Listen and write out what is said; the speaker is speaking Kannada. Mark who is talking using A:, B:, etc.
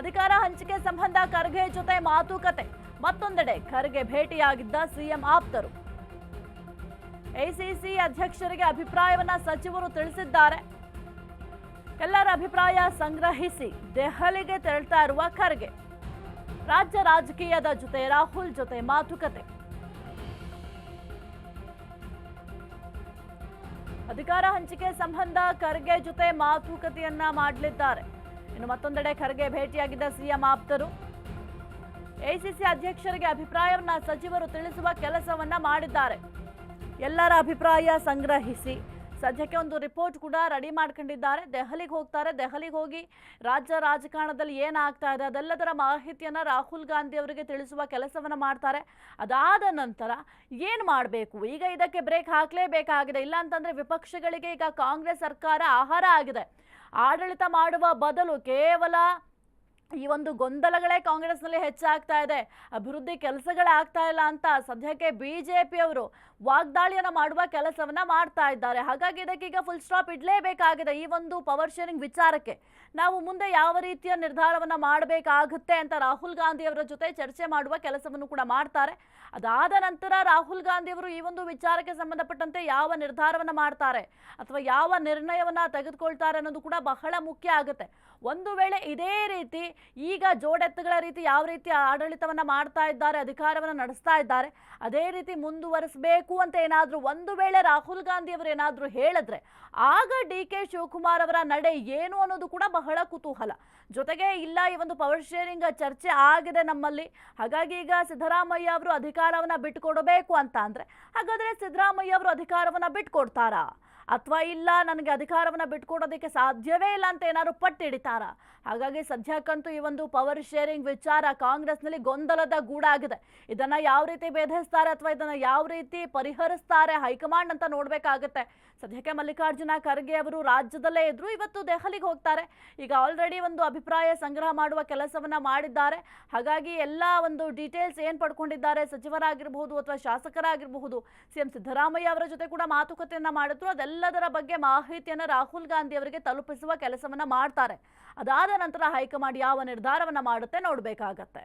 A: ಅಧಿಕಾರ ಹಂಚಿಕೆ ಸಂಬಂಧ ಖರ್ಗೆ ಜೊತೆ ಮಾತುಕತೆ. ಮತ್ತೊಂದೆಡೆ ಖರ್ಗೆ ಭೇಟಿಯಾಗಿದ್ದ ಸಿಎಂ ಆಪ್ತರು. ಎಸಿಸಿ ಅಧ್ಯಕ್ಷರಿಗೆ ಅಭಿಪ್ರಾಯವನ್ನ ಸಚಿವರು ತಿಳಿಸಿದ್ದಾರೆ. ಎಲ್ಲರ ಅಭಿಪ್ರಾಯ ಸಂಗ್ರಹಿಸಿ ದೆಹಲಿಗೆ ತೆರಳ್ತಾ ಇರುವ ಖರ್ಗೆ. ರಾಜ್ಯ ರಾಜಕೀಯದ ಜೊತೆ ರಾಹುಲ್ ಜೊತೆ ಮಾತುಕತೆ. ಅಧಿಕಾರ ಹಂಚಿಕೆ ಸಂಬಂಧ ಖರ್ಗೆ ಜೊತೆ ಮಾತುಕತೆಯನ್ನ ಮಾಡಲಿದ್ದಾರೆ. ಇನ್ನು ಮತ್ತೊಂದೆಡೆ ಖರ್ಗೆ ಭೇಟಿಯಾಗಿದ್ದ ಸಿಎಂ ಆಪ್ತರು. ಎಐಸಿಸಿ ಅಧ್ಯಕ್ಷರಿಗೆ ಅಭಿಪ್ರಾಯವನ್ನ ಸಚಿವರು ತಿಳಿಸುವ ಕೆಲಸವನ್ನ ಮಾಡಿದ್ದಾರೆ. ಎಲ್ಲರ ಅಭಿಪ್ರಾಯ ಸಂಗ್ರಹಿಸಿ. ಸದ್ಯಕ್ಕೆ ಒಂದು ರಿಪೋರ್ಟ್ ಕೂಡ ರೆಡಿ ಮಾಡ್ಕೊಂಡಿದ್ದಾರೆ. ದೆಹಲಿಗೆ ಹೋಗ್ತಾರೆ. ದೆಹಲಿಗೆ ಹೋಗಿ ರಾಜ್ಯ ರಾಜಕಾರಣದಲ್ಲಿ ಏನಾಗ್ತಾ ಇದೆ, ಅದೆಲ್ಲದರ ಮಾಹಿತಿಯನ್ನು ರಾಹುಲ್ ಗಾಂಧಿ ಅವರಿಗೆ ತಿಳಿಸುವ ಕೆಲಸವನ್ನು ಮಾಡ್ತಾರೆ. ಅದಾದ ನಂತರ ಏನು ಮಾಡಬೇಕು? ಈಗ ಇದಕ್ಕೆ ಬ್ರೇಕ್ ಹಾಕಲೇಬೇಕಾಗಿದೆ. ಇಲ್ಲಾಂತಂದರೆ ವಿಪಕ್ಷಗಳಿಗೆ ಈಗ ಕಾಂಗ್ರೆಸ್ ಸರ್ಕಾರ ಆಹಾರ ಆಗಿದೆ. ಆಡಳಿತ ಮಾಡುವ ಬದಲು ಕೇವಲ ಈ ಒಂದು ಗೊಂದಲಗಳೇ ಕಾಂಗ್ರೆಸ್ನಲ್ಲಿ ಹೆಚ್ಚಾಗ್ತಾ ಇದೆ. ಅಭಿವೃದ್ಧಿ ಕೆಲಸಗಳೇ ಆಗ್ತಾ ಇಲ್ಲ ಅಂತ ಸದ್ಯಕ್ಕೆ ಬಿಜೆಪಿಯವರು ವಾಗ್ದಾಳಿಯನ್ನ ಮಾಡುವ ಕೆಲಸವನ್ನ ಮಾಡ್ತಾ ಇದ್ದಾರೆ. ಹಾಗಾಗಿ ಇದಕ್ಕೆ ಈಗ ಫುಲ್ ಸ್ಟಾಪ್ ಇಡಲೇಬೇಕಾಗಿದೆ ಈ ಒಂದು ಪವರ್ ಶೇರಿಂಗ್ ವಿಚಾರಕ್ಕೆ. ನಾವು ಮುಂದೆ ಯಾವ ರೀತಿಯ ನಿರ್ಧಾರವನ್ನ ಮಾಡಬೇಕಾಗುತ್ತೆ ಅಂತ ರಾಹುಲ್ ಗಾಂಧಿ ಅವರ ಜೊತೆ ಚರ್ಚೆ ಮಾಡುವ ಕೆಲಸವನ್ನು ಕೂಡ ಮಾಡ್ತಾರೆ. ಅದಾದ ನಂತರ ರಾಹುಲ್ ಗಾಂಧಿ ಅವರು ಈ ಒಂದು ವಿಚಾರಕ್ಕೆ ಸಂಬಂಧಪಟ್ಟಂತೆ ಯಾವ ನಿರ್ಧಾರವನ್ನ ಮಾಡ್ತಾರೆ ಅಥವಾ ಯಾವ ನಿರ್ಣಯವನ್ನ ತೆಗೆದುಕೊಳ್ತಾರೆ ಅನ್ನೋದು ಕೂಡ ಬಹಳ ಮುಖ್ಯ ಆಗುತ್ತೆ. ಒಂದು ವೇಳೆ ಇದೇ ರೀತಿ ಈಗ ಜೋಡೆತ್ತುಗಳ ರೀತಿ ಯಾವ ರೀತಿ ಆಡಳಿತವನ್ನ ಮಾಡ್ತಾ ಇದ್ದಾರೆ, ಅಧಿಕಾರವನ್ನು ನಡೆಸ್ತಾ ಇದ್ದಾರೆ, ಅದೇ ರೀತಿ ಮುಂದುವರಿಸಬೇಕು ಅಂತ ಏನಾದ್ರೂ ಒಂದು ವೇಳೆ ರಾಹುಲ್ ಗಾಂಧಿ ಅವರು ಏನಾದ್ರೂ ಹೇಳಿದ್ರೆ, ಆಗ ಡಿ ಕೆ ಶಿವಕುಮಾರ್ ಅವರ ನಡೆ ಏನು ಅನ್ನೋದು ಕೂಡ ಬಹಳ ಕುತೂಹಲ. ಜೊತೆಗೆ ಇಲ್ಲ, ಈ ಒಂದು ಪವರ್ ಶೇರಿಂಗ್ ಚರ್ಚೆ ಆಗಿದೆ ನಮ್ಮಲ್ಲಿ. ಹಾಗಾಗಿ ಈಗ ಸಿದ್ದರಾಮಯ್ಯ ಅವರು ಅಧಿಕಾರವನ್ನ ಬಿಟ್ಟುಕೊಡಬೇಕು ಅಂತ ಅಂದರೆ, ಹಾಗಾದ್ರೆ ಸಿದ್ದರಾಮಯ್ಯ ಅವರು ಅಧಿಕಾರವನ್ನ ಬಿಟ್ಕೊಡ್ತಾರಾ? ಅಥವಾ ಇಲ್ಲ, ನನಗೆ ಅಧಿಕಾರವನ್ನು ಬಿಟ್ಕೊಡೋದಕ್ಕೆ ಸಾಧ್ಯವೇ ಇಲ್ಲ ಅಂತ ಏನಾದ್ರು ಪಟ್ಟಿಡಿತಾರ ಹಾಗಾಗಿ ಸದ್ಯಕ್ಕಂತೂ ಈ ಒಂದು ಪವರ್ ಶೇರಿಂಗ್ ವಿಚಾರ ಕಾಂಗ್ರೆಸ್ನಲ್ಲಿ ಗೊಂದಲದ ಗೂಡಾಗಿದೆ. ಇದನ್ನ ಯಾವ ರೀತಿ ಭೇದಿಸ್ತಾರೆ ಅಥವಾ ಇದನ್ನ ಯಾವ ರೀತಿ ಪರಿಹರಿಸ್ತಾರೆ ಹೈಕಮಾಂಡ್ ಅಂತ ನೋಡಬೇಕಾಗುತ್ತೆ. ಸದ್ಯಕ್ಕೆ ಮಲ್ಲಿಕಾರ್ಜುನ ಖರ್ಗೆ ಅವರು ರಾಜ್ಯದಲ್ಲೇ ಇದ್ರು, ಇವತ್ತು ದೆಹಲಿಗೆ ಹೋಗ್ತಾರೆ. ಈಗ ಆಲ್ರೆಡಿ ಒಂದು ಅಭಿಪ್ರಾಯ ಸಂಗ್ರಹ ಮಾಡುವ ಕೆಲಸವನ್ನ ಮಾಡಿದ್ದಾರೆ. ಹಾಗಾಗಿ ಎಲ್ಲ ಒಂದು ಡೀಟೇಲ್ಸ್ ಏನ್ ಪಡ್ಕೊಂಡಿದ್ದಾರೆ, ಸಚಿವರಾಗಿರಬಹುದು ಅಥವಾ ಶಾಸಕರಾಗಿರಬಹುದು ಸಿಎಂ ಸಿದ್ದರಾಮಯ್ಯ ಅವರ ಜೊತೆ ಕೂಡ ಮಾತುಕತೆಯನ್ನ ಮಾಡಿದ್ರು. ಅದೆಲ್ಲದರ ಬಗ್ಗೆ ಮಾಹಿತಿಯನ್ನು ರಾಹುಲ್ ಗಾಂಧಿ ಅವರಿಗೆ ತಲುಪಿಸುವ ಕೆಲಸವನ್ನ ಮಾಡ್ತಾರೆ. ಅದಾದ ನಂತರ ಹೈಕಮಾಂಡ್ ಯಾವ ನಿರ್ಧಾರವನ್ನ ಮಾಡುತ್ತೆ ನೋಡ್ಬೇಕಾಗತ್ತೆ.